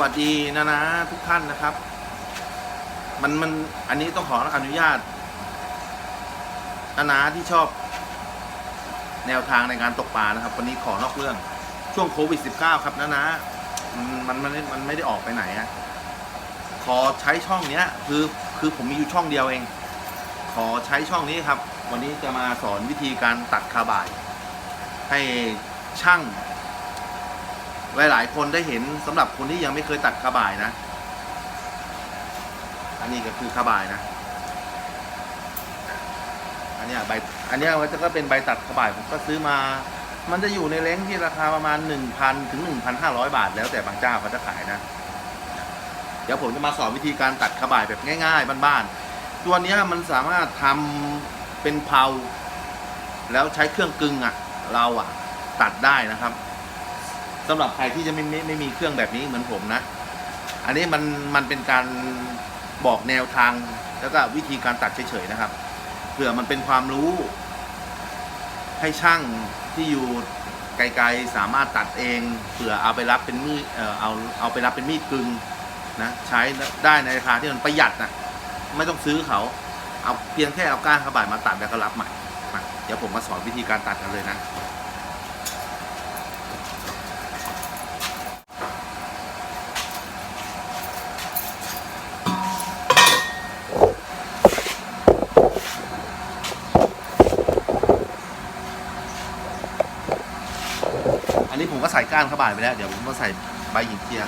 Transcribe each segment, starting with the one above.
วัสดีนะนะทุกท่านนะครับ มันมันอันนี้ต้องขออนุญาตนานาที่ชอบ แนวทางในการตกปลานะครับ วันนี้ขอนอกเรื่องช่วงโควิด -19 ครับนานะมันมันมันมันไม่ได้ออกไปไหนอะขอใช้ช่องเนี้ย คือคือผมมีอยู่ช่องเดียวเอง ขอใช้ช่องนี้ครับ วันนี้จะมาสอนวิธีการตัดคาบ่าย ให้ช่าง หลาย ๆ คนได้เห็นสำหรับคนที่ยังไม่เคยตัดคาบ่ายนะ อันนี้ก็คือคาบ่ายนะ อันนี้ใบ อันนี้มันจะก็เป็นใบตัดคาบ่ายผมก็ซื้อมา มันจะอยู่ในเล้งที่ราคาประมาณ1,000ถึง1,500 บาท แล้วแต่บางเจ้าเขาจะขายนะ เดี๋ยวผมจะมาสอนวิธีการตัดคาบ่ายแบบง่าย ๆ บ้านๆ ตัวนี้มันสามารถทำเป็นเพลาแล้วใช้เครื่องกึ่งอะเราอะตัดได้นะครับ สำหรับใครที่จะไม่ไม่ไม่มีเครื่องแบบนี้เหมือนผมนะ อันนี้มันมันเป็นการบอกแนวทางแล้วก็วิธีการตัดเฉยๆนะครับ เผื่อมันเป็นความรู้ ให้ช่างที่อยู่ไกลๆสามารถตัดเอง เผื่อเอาไปรับเป็นมีดเอ่อเอาเอาไปรับเป็นมีดกึงนะใช้ได้ในราคาที่มันประหยัดนะไม่ต้องซื้อเขาเอาเพียงแค่เอาก้านขบายมาตัดแล้วก็รับใหม่ เดี๋ยวผมมาสอนวิธีการตัดกันเลยนะ อันนี้ผมก็ใส่ก้านเข้าบ่ายไปแล้ว เดี๋ยวผมก็ใส่ใบหญิงเทีย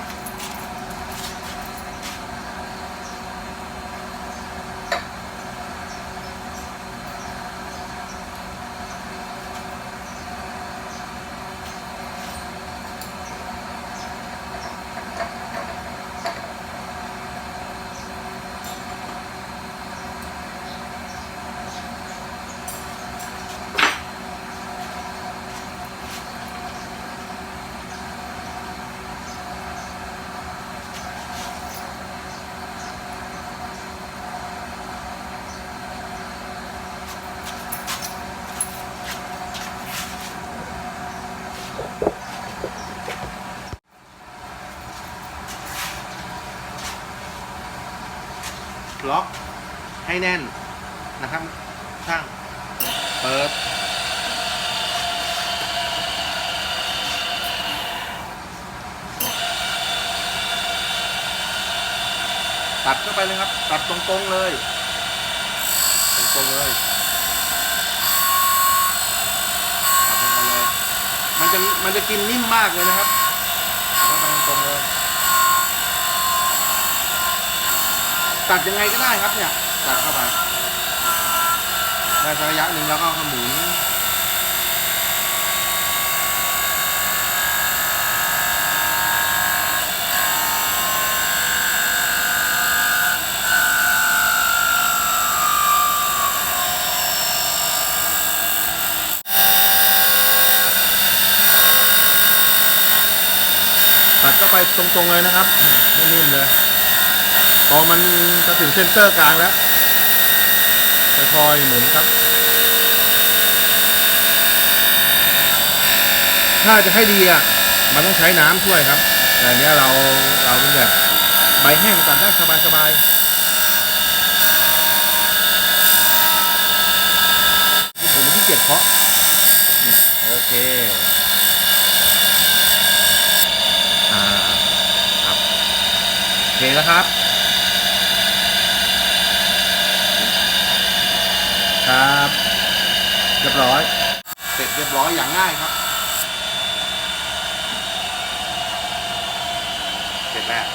ล็อกให้แน่นนะครับ ช่าง เปิด ตัดเข้าไปเลยครับ ตัดตรงๆเลย ตรงๆเลย ตัดเข้าไปเลย มันจะมันจะกินนิ่มมากเลยนะครับตัดเข้าไปตรงๆเลย ตัดยังไงก็ได้ครับเนี่ยตัดเข้าไปได้สักระยะหนึ่งแล้วก็หมุนตัดเข้าไปตรงๆเลยนะครับอืมให้นิ่มเลย พอมันจะถึงเซนเตอร์กลางแล้วค่อยๆหมุนครับ ถ้าจะให้ดีอะมันต้องใช้น้ำช่วยครับ แต่เนี้ยเราเราเป็นแบบใบแห้งตัดได้สบายๆที่ผมขี้เกียจเพาะโอเคอ่าครับ โอเคแล้วครับ ครับเรียบร้อย เสร็จเรียบร้อยอย่างง่ายครับ เสร็จแล้ว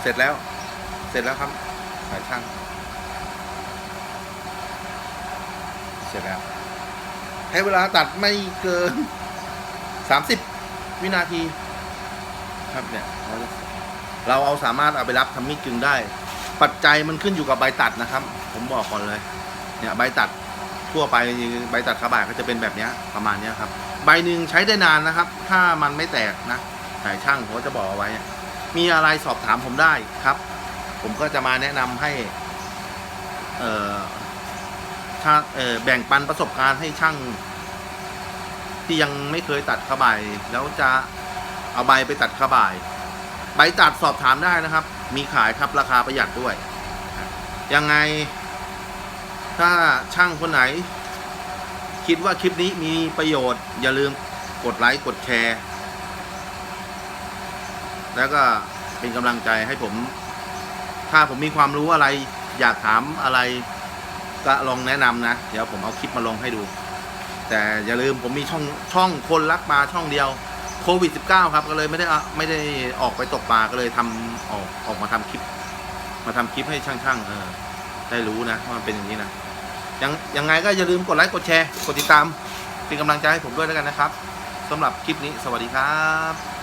เสร็จแล้ว เสร็จแล้วครับ สายช่าง เสร็จแล้ว ให้เวลาตัดไม่เกิน30วินาที ครับเนี่ยเรา เราเอาสามารถเอาไปรับทำมีดกึงได้ ปัจจัยมันขึ้นอยู่กับใบตัดนะครับ ผมบอกก่อนเลย เนี่ยใบตัดทั่วไปใบตัดขาบ่ายก็จะเป็นแบบนี้ประมาณนี้ครับ ใบหนึ่งใช้ได้นานนะครับ ถ้ามันไม่แตกนะสายช่างผมก็จะบอกเอาไว้ มีอะไรสอบถามผมได้ครับ ผมก็จะมาแนะนำให้ เอ่อถ้าเอ่อแบ่งปันประสบการณ์ให้ช่าง ที่ยังไม่เคยตัดขบ่ายแล้วจะเอาใบไปตัดขบ่าย ใบตัดสอบถามได้นะครับ มีขายครับราคาประหยัดด้วย ยังไง ถ้าช่างคนไหน คิดว่าคลิปนี้มีประโยชน์ อย่าลืมกดไลค์กดแชร์ แล้วก็เป็นกำลังใจให้ผม ถ้าผมมีความรู้อะไร อยากถามอะไรก็ลองแนะนำนะ เดี๋ยวผมเอาคลิปมาลงให้ดู แต่อย่าลืมผมมีช่องช่องคนรักปลาช่องเดียว โควิด -19 ครับก็เลยไม่ได้อาไม่ได้ออกไปตกปลาก็เลยทำออกออกมาทำคลิป มาทำคลิปให้ช่างๆเออได้รู้นะว่ามันเป็นอย่างนี้นะยังยังไงก็อย่าลืมกดไลค์กดแชร์กดติดตามเป็นกำลังใจให้ผมด้วยแล้วกันนะครับสำหรับคลิปนี้สวัสดีครับ